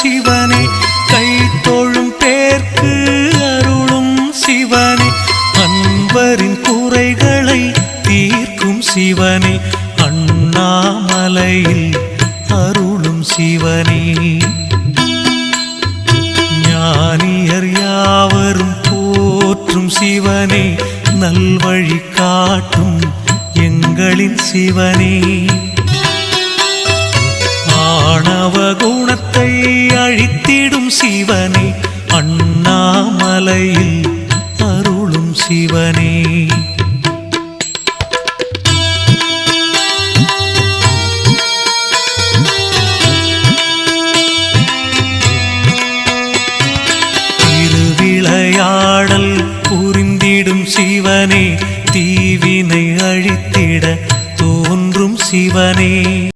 சிவனே கை தோழும் பேர்க்கு அருளும் சிவனே அன்பரின் குறைகளை தீர்க்கும் சிவனே அண்ணாமலையில் அருளும் சிவனே. ஞானியர் யாவரும் போற்றும் சிவனே நல்வழி காட்டும் எங்களின் சிவனே. ஆணவகுண குணத்தை சிவனே அண்ணாமலையில் அருளும் சிவனே. திருவிளையாடல் புரிந்திடும் சிவனே தீவினை அழித்திட தோன்றும் சிவனே.